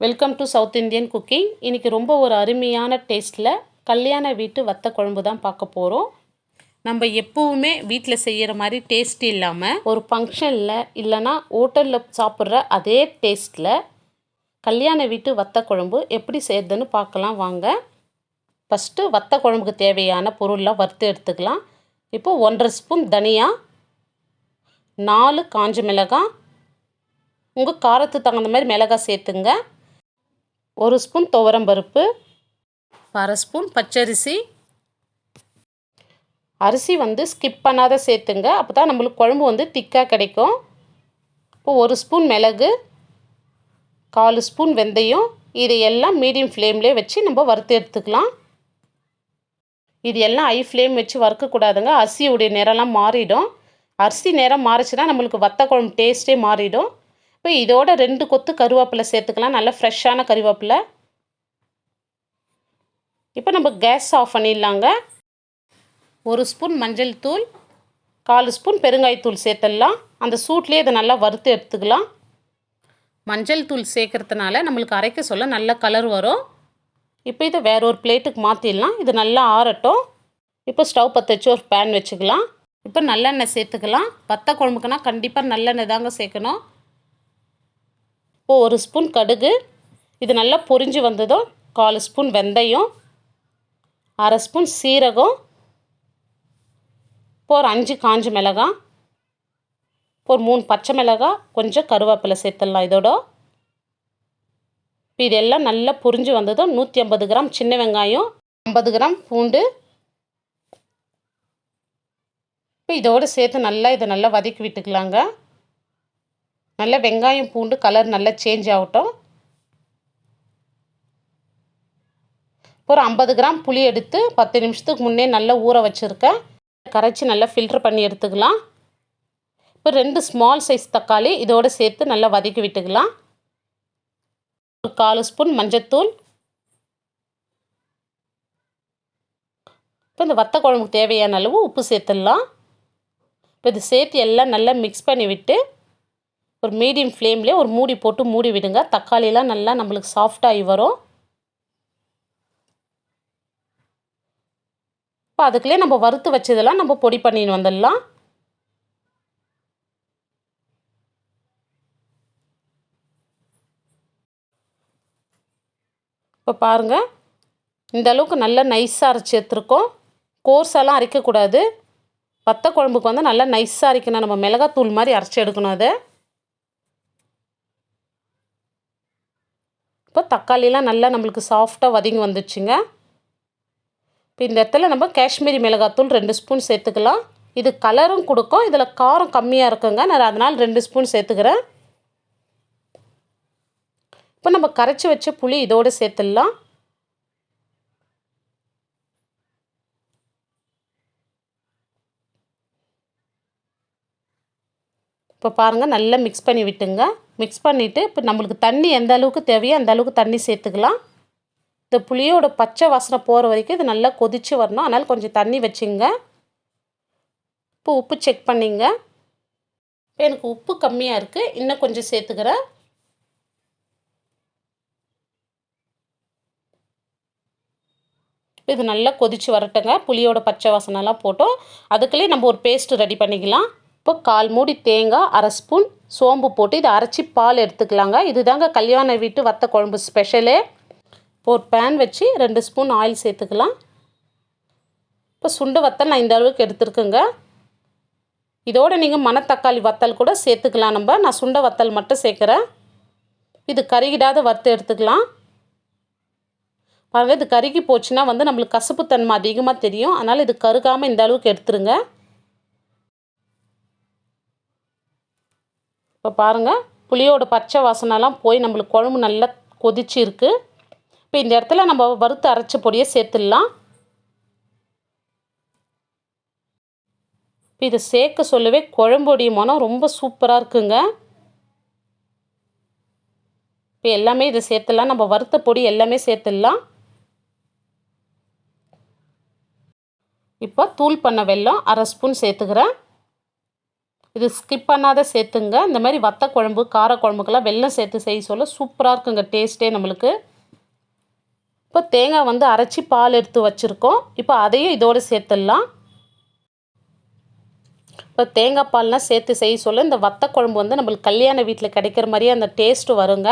Welcome to south Indian cooking இன்றைக்கி ரொம்ப ஒரு அருமையான டேஸ்ட்டில் கல்யாண வீட்டு வத்த குழம்பு தான் பார்க்க போகிறோம் நம்ம எப்போவுமே வீட்டில் செய்கிற மாதிரி டேஸ்ட் இல்லாமல் ஒரு ஃபங்க்ஷனில் இல்லைன்னா ஹோட்டலில் சாப்பிட்ற அதே டேஸ்ட்டில் கல்யாண வீட்டு வத்த குழம்பு எப்படி செய்யறதுன்னு பார்க்கலாம் வாங்க. ஃபஸ்ட்டு வத்த குழம்புக்கு தேவையான பொருள்லாம் வறுத்து எடுத்துக்கலாம். இப்போது ஒன்றரை ஸ்பூன் தனியா நாலு காஞ்ச மிளகாய் உங்கள் காரத்துக்கு தகுந்த மாதிரி மிளகாய் சேர்த்துங்க. ஒரு ஸ்பூன் துவரம்பருப்பு அரை ஸ்பூன் பச்சரிசி. அரிசி வந்து ஸ்கிப் பண்ணாத சேர்த்துங்க. அப்போ தான் நம்மளுக்கு குழம்பு வந்து திக்காக கிடைக்கும். இப்போ ஒரு ஸ்பூன் மிளகு கால் ஸ்பூன் வெந்தயம் இதையெல்லாம் மீடியம் ஃப்ளேம்லேயே வச்சு நம்ம வறுத்து எடுத்துக்கலாம். இது எல்லாம் ஹை ஃப்ளேம் வச்சு வறுக்கக்கூடாதுங்க. அரிசியுடைய நிறம்லாம் மாறிடும். அரிசி நிறம் மாறிச்சுன்னா நம்மளுக்கு வத்த குழம்பு டேஸ்ட்டே மாறிடும். இப்போ இதோட ரெண்டு கொத்து கருவேப்பிலை சேர்த்துக்கலாம். நல்ல ஃப்ரெஷ்ஷான கருவேப்பிலை. இப்போ நம்ம கேஸ் ஆஃப் பண்ணிடலாங்க. ஒரு ஸ்பூன் மஞ்சள் தூள் கால் ஸ்பூன் பெருங்காயத்தூள் சேர்த்துடலாம். அந்த சூட்லேயே இதை நல்லா வறுத்து எடுத்துக்கலாம். மஞ்சள் தூள் சேர்க்குறதுனால நம்மளுக்கு அரைக்க சொல்ல நல்ல கலர் வரும். இப்போ இதை வேற ஒரு பிளேட்டுக்கு மாற்றிடலாம் இது நல்லா ஆறட்டும். இப்போ ஸ்டவ் பற்ற வச்சு ஒரு பேன் வச்சுக்கலாம். இப்போ நல்லெண்ணெய் சேர்த்துக்கலாம். வத்த குழம்புக்குனா கண்டிப்பாக நல்லெண்ணெய் தாங்க சேர்க்கணும். இப்போது ஒரு ஸ்பூன் கடுகு இது நல்லா பொரிஞ்சு வந்ததும் கால் ஸ்பூன் வெந்தயம் அரை ஸ்பூன் சீரகம் இப்போ ஒரு அஞ்சு காஞ்ச மிளகாய் இப்போ ஒரு மூணு பச்சை மிளகாய் கொஞ்சம் கருவேப்பிலை சேர்த்துடலாம் இதோட. இப்போ இதெல்லாம் நல்லா புரிஞ்சு வந்ததும் நூற்றி ஐம்பது கிராம் சின்ன வெங்காயம் ஐம்பது கிராம் பூண்டு. இப்போ இதோடு சேர்த்து நல்லா இதை நல்லா வதக்கி விட்டுக்கலாங்க. நல்லா வெங்காயம் பூண்டு கலர் நல்லா சேஞ்ச் ஆகட்டும். ஒரு ஐம்பது கிராம் புளி எடுத்து பத்து நிமிஷத்துக்கு முன்னே நல்லா ஊற வச்சுருக்கேன். கரைச்சி நல்லா ஃபில்ட்ரு பண்ணி எடுத்துக்கலாம். இப்போ ரெண்டு ஸ்மால் சைஸ் தக்காளி இதோடு சேர்த்து நல்லா வதக்கி விட்டுக்கலாம். ஒரு கால் ஸ்பூன் மஞ்சத்தூள். இப்போ இந்த வத்த குழம்புக்கு தேவையான அளவு உப்பு சேர்த்துடலாம். இப்போ இது சேர்த்து எல்லாம் நல்லா மிக்ஸ் பண்ணி விட்டு ஒரு மீடியம் ஃப்ளேம்லேயே ஒரு மூடி போட்டு மூடி விடுங்க. தக்காளிலாம் நல்லா நம்மளுக்கு சாஃப்டாகி வரும். இப்போ அதுக்குள்ளே நம்ம வறுத்து வச்சதெல்லாம் நம்ம பொடி பண்ணின்னு வந்துடலாம். இப்போ பாருங்கள் இந்த அளவுக்கு நல்லா நைஸாக அரைச்சி எடுத்துருக்கோம். கோர்ஸெல்லாம் அரைக்கக்கூடாது. வத்த குழம்புக்கு வந்து நல்லா நைஸாக அரைக்கணும். நம்ம மிளகாத்தூள் மாதிரி அரைச்சி எடுக்கணும் அதை. இப்போ தக்காளிலாம் நல்லா நம்மளுக்கு சாஃப்டாக வதங்கி வந்துடுச்சுங்க இப்போ இந்த இடத்துல நம்ம காஷ்மீரி மிளகாத்தூள் ரெண்டு ஸ்பூன் சேர்த்துக்கலாம். இது கலரும் கொடுக்கும் இதில் காரம் கம்மியாக இருக்குங்க. நான் அதனால் ரெண்டு ஸ்பூன் சேர்த்துக்கிறேன். இப்போ நம்ம கரைச்சி வச்ச புளி இதோடு சேர்த்துடலாம். இப்போ பாருங்கள் நல்லா மிக்ஸ் பண்ணி விட்டுங்க. மிக்ஸ் பண்ணிவிட்டு இப்போ நம்மளுக்கு தண்ணி எந்த அளவுக்கு தேவையோ அந்த அளவுக்கு தண்ணி சேர்த்துக்கலாம். இந்த புளியோட பச்சை வாசனை போகிற வரைக்கும் இது நல்லா கொதித்து வரணும். அதனால் கொஞ்சம் தண்ணி வச்சுங்க. இப்போ உப்பு செக் பண்ணிங்க. இப்போ எனக்கு உப்பு கம்மியாக இருக்குது இன்னும் கொஞ்சம் சேர்த்துக்கிறேன். இது நல்லா கொதித்து வரட்டுங்க. புளியோட பச்சை வாசனைலாம் போட்டோம். அதுக்குள்ளேயே நம்ம ஒரு பேஸ்ட்டு ரெடி பண்ணிக்கலாம். இப்போ கால் மூடி தேங்காய் அரை ஸ்பூன் சோம்பு போட்டு இதை அரைச்சி பால் எடுத்துக்கலாங்க. இதுதாங்க கல்யாண வீட்டு வத்த குழம்பு ஸ்பெஷலே இப்போ ஒரு பேன் வச்சு ரெண்டு ஸ்பூன் ஆயில் சேர்த்துக்கலாம். இப்போ சுண்டு வத்தல் நான் இந்த அளவுக்கு எடுத்துருக்குங்க. இதோடு நீங்கள் மணத்தக்காளி வத்தல் கூட சேர்த்துக்கலாம் நம்ம. நான் சுண்ட வத்தல் மட்டும் சேர்க்குறேன். இது கருகிடாத வறுத்து எடுத்துக்கலாம். பாருங்கள் இது கருகி போச்சுன்னா வந்து நம்மளுக்கு கசப்புத்தன்மை அதிகமாக தெரியும். அதனால் இது கருகாமல் இந்த அளவுக்கு எடுத்துருங்க. இப்போ பாருங்கள் புளியோட பச்சை வாசனைலாம் போய் நம்மளுக்கு குழம்பு நல்லா கொதிச்சு இருக்குது இப்போ இந்த இடத்துல நம்ம வறுத்து அரைச்ச பொடியை சேர்த்துடலாம். இப்போ இதை சேர்க்க சொல்லவே குழம்புடைய மனம் ரொம்ப சூப்பராக இருக்குங்க. இப்போ எல்லாமே இதை சேர்த்துடலாம். நம்ம வறுத்த பொடி எல்லாமே சேர்த்துடலாம். இப்போ தூள் பண்ண வெல்லம் அரை ஸ்பூன் சேர்த்துக்கிறேன். இது ஸ்கிப் பண்ணாத சேர்த்துங்க. இந்த மாதிரி வத்த குழம்பு கார குழம்புக்கெல்லாம் வெல்லம் சேர்த்து செய்ய சொல்ல சூப்பராக இருக்குங்க. டேஸ்ட்டே நம்மளுக்கு. இப்போ தேங்காய் வந்து அரைச்சி பால் எடுத்து வச்சுருக்கோம். இப்போ அதையும் இதோடு சேர்த்துடலாம். இப்போ தேங்காய் பால்லாம் சேர்த்து செய்ய சொல்ல இந்த வத்த குழம்பு வந்து நம்மளுக்கு கல்யாண வீட்டில் கிடைக்கிற மாதிரியே அந்த டேஸ்ட்டு வருங்க.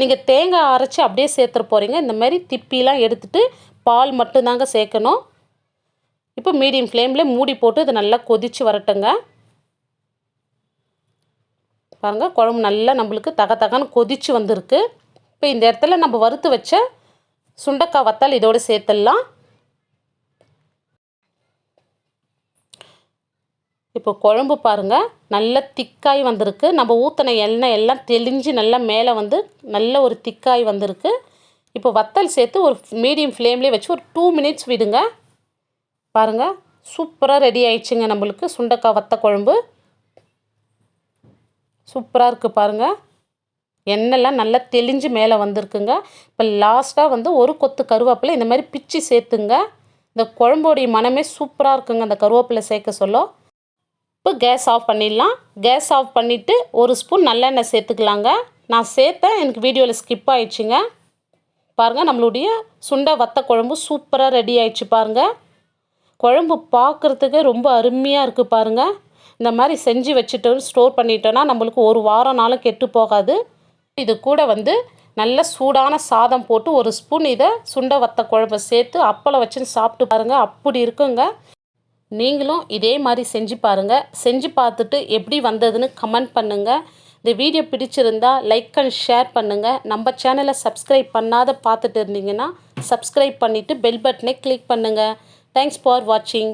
நீங்கள் தேங்காய் அரைச்சி அப்படியே சேர்த்துற போகிறீங்க இந்த மாதிரி திப்பிலாம் எடுத்துகிட்டு பால் மட்டும்தாங்க சேர்க்கணும். இப்போ மீடியம் ஃப்ளேமில் மூடி போட்டு இது நல்லா கொதித்து வரட்டுங்க. பாருங்கள் குழம்பு நல்லா நம்மளுக்கு தக தகன்னு கொதித்து வந்திருக்கு. இப்போ இந்த இடத்துல நம்ம வறுத்து வச்ச சுண்டக்காய் வத்தால் இதோடு சேர்த்துடலாம். இப்போ குழம்பு பாருங்கள் நல்ல திக்காய் வந்திருக்கு. நம்ம ஊற்றின எண்ணெய் எல்லாம் தெளிஞ்சு நல்லா மேலே வந்து நல்ல ஒரு திக்காய் வந்திருக்கு. இப்போ வத்தல் சேர்த்து ஒரு மீடியம் ஃப்ளேம்லேயே வச்சு ஒரு டூ மினிட்ஸ் விடுங்க. பாருங்கள் சூப்பராக ரெடி ஆயிடுச்சுங்க நம்மளுக்கு சுண்டக்காய் வத்த குழம்பு. சூப்பராக இருக்குது பாருங்கள் எண்ணெய்லாம் நல்லா தெளிஞ்சு மேலே வந்திருக்குங்க. இப்போ லாஸ்ட்டாக வந்து ஒரு கொத்து கருவேப்பிலை இந்த மாதிரி பிச்சு சேர்த்துங்க. இந்த குழம்போடைய மனமே சூப்பராக இருக்குங்க. அந்த கருவேப்பிலை சேர்க்க சொல்ல. இப்போ கேஸ் ஆஃப் பண்ணிடலாம். கேஸ் ஆஃப் பண்ணிவிட்டு ஒரு ஸ்பூன் நல்லெண்ணெய் சேர்த்துக்கலாங்க. நான் சேர்த்தேன். எனக்கு வீடியோவில் ஸ்கிப் ஆயிடுச்சுங்க. பாருங்கள் நம்மளுடைய சுண்டை வத்த குழம்பு சூப்பராக ரெடி ஆயிடுச்சு பாருங்கள் குழம்பு பார்க்குறதுக்கே ரொம்ப அருமையாக இருக்குது பாருங்கள் இந்த மாதிரி செஞ்சு வச்சுட்டு ஸ்டோர் பண்ணிட்டோன்னா நம்மளுக்கு ஒரு வாரம் நாளும் கெட்டு போகாது. இது கூட வந்து நல்ல சூடான சாதம் போட்டு ஒரு ஸ்பூன் இதை சுண்டை வத்த குழம்பை சேர்த்து அப்பளம் வச்சு சாப்பிட்டு பாருங்கள் அப்படி இருக்குங்க. நீங்களும் இதே மாதிரி செஞ்சு பாருங்கள் செஞ்சு பார்த்துட்டு எப்படி வந்ததுன்னு கமெண்ட் பண்ணுங்கள் இந்த வீடியோ பிடிச்சிருந்தா லைக் அண்ட் ஷேர் பண்ணுங்கள் நம்ம சேனலை சப்ஸ்கிரைப் பண்ணாத பார்த்துட்டு இருந்தீங்கன்னா சப்ஸ்கிரைப் பண்ணிவிட்டு பெல் பட்டனை கிளிக் பண்ணுங்கள் தேங்க்ஸ் ஃபார் வாட்சிங்